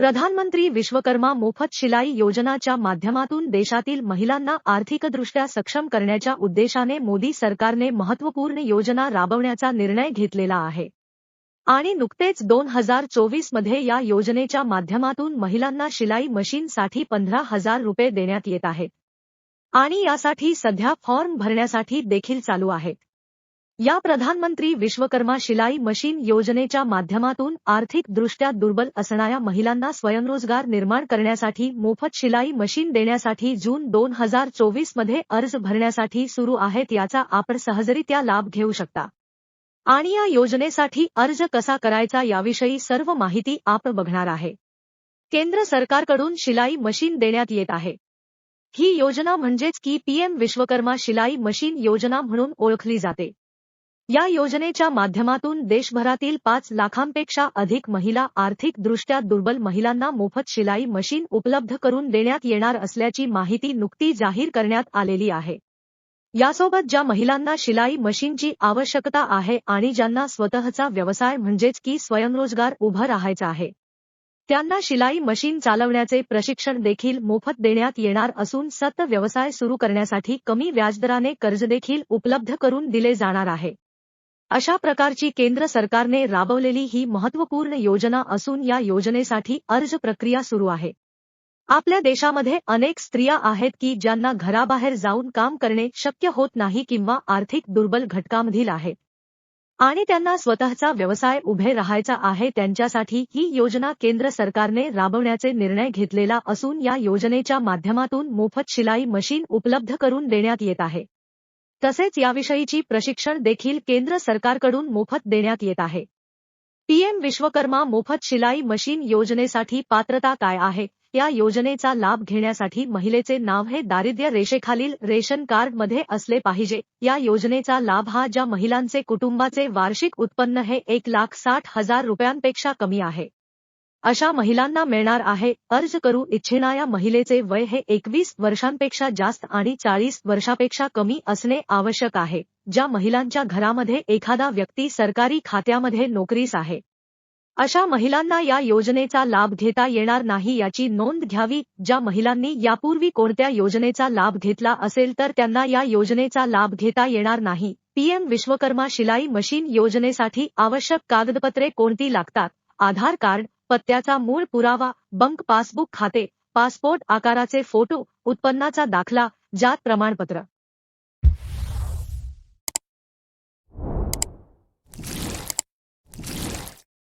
प्रधानमंत्री विश्वकर्मा मोफत शिलाई योजनाच्या माध्यमातून देशातील महिलांना आर्थिकदृष्ट्या सक्षम करण्याच्या उद्देशाने मोदी सरकारने महत्त्वपूर्ण योजना राबवण्याचा निर्णय घेतलेला आहे. आणि नुकतेच दोन हजार चोवीसमध्ये या योजनेच्या माध्यमातून महिलांना शिलाई मशीनसाठी पंधरा हजार रुपये देण्यात येत आहेत. आणि यासाठी सध्या फॉर्म भरण्यासाठी देखील चालू आहेत. या प्रधानमंत्री विश्वकर्मा शिलाई मशीन योजनेच्या माध्यमातून आर्थिकदृष्ट्या दुर्बल असणाऱ्या महिलांना स्वयंरोजगार निर्माण करण्यासाठी मोफत शिलाई मशीन देण्यासाठी जून दोन हजार चोवीसमध्ये अर्ज भरण्यासाठी सुरू आहेत याचा आपण सहजरित्या लाभ घेऊ शकता. आणि या योजनेसाठी अर्ज कसा करायचा याविषयी सर्व माहिती आपण बघणार आहे. केंद्र सरकारकडून शिलाई मशीन देण्यात येत आहे. ही योजना म्हणजेच की पीएम विश्वकर्मा शिलाई मशीन योजना म्हणून ओळखली जाते. या योजनेच्या माध्यमातून देशभरातील पाच लाखांपेक्षा अधिक महिला आर्थिकदृष्ट्या दुर्बल महिलांना मोफत शिलाई मशीन उपलब्ध करून देण्यात येणार असल्याची माहिती नुकती जाहीर करण्यात आलेली आहे. यासोबत ज्या महिलांना शिलाई मशीनची आवश्यकता आहे आणि ज्यांना स्वतःचा व्यवसाय म्हणजेच की स्वयंरोजगार उभं राहायचा आहे त्यांना शिलाई मशीन चालवण्याचे प्रशिक्षण देखील मोफत देण्यात येणार असून सत व्यवसाय सुरू करण्यासाठी कमी व्याजदराने कर्ज देखील उपलब्ध करून दिले जाणार आहे. अशा प्रकारची केंद्र सरकारने राबवलेली ही महत्त्वपूर्ण योजना असून या योजनेसाठी अर्ज प्रक्रिया सुरू आहे. आपल्या देशामध्ये अनेक स्त्रिया आहेत की ज्यांना घराबाहेर जाऊन काम करणे शक्य होत नाही किंवा आर्थिक दुर्बल घटकामधील आहे. आणि त्यांना स्वतःचा व्यवसाय उभे राहायचा आहे त्यांच्यासाठी ही योजना केंद्र सरकारने राबवण्याचे निर्णय घेतलेला असून या योजनेच्या माध्यमातून मोफत शिलाई मशीन उपलब्ध करून देण्यात येत आहे. तसेच याविषयीची प्रशिक्षण देखील केंद्र सरकारकडून मोफत देण्यात येत आहे. पीएम विश्वकर्मा मोफत शिलाई मशीन योजनेसाठी पात्रता काय आहे? या योजनेचा लाभ घेण्यासाठी महिलेचे नाव हे दारिद्र्य रेषेखालील रेशन कार्डमध्ये असले पाहिजे. या योजनेचा लाभ हा ज्या महिलांचे कुटुंबाचे वार्षिक उत्पन्न हे एक लाख साठ हजार रुपयांपेक्षा कमी आहे. अशा महिलांना मिळणार आहे. अर्ज करू इच्छिणाऱ्या महिलेचे वय हे एकवीस वर्षांपेक्षा जास्त आणि चाळीस वर्षापेक्षा कमी असणे आवश्यक आहे. ज्या महिलांच्या घरामध्ये एखादा व्यक्ती सरकारी खात्यामध्ये नोकरीस आहे. अशा महिलांना या योजनेचा लाभ घेता येणार नाही याची नोंद घ्यावी. ज्या महिलांनी यापूर्वी कोणत्या योजनेचा लाभ घेतला असेल तर त्यांना या योजनेचा लाभ घेता येणार नाही. पीएम विश्वकर्मा शिलाई मशीन योजनेसाठी आवश्यक कागदपत्रे कोणती लागतात? आधार कार्ड पत्त्याचा मूळ पुरावा बंक पासबुक खाते पासपोर्ट आकाराचे फोटो उत्पन्नाचा दाखला जात प्रमाणपत्र.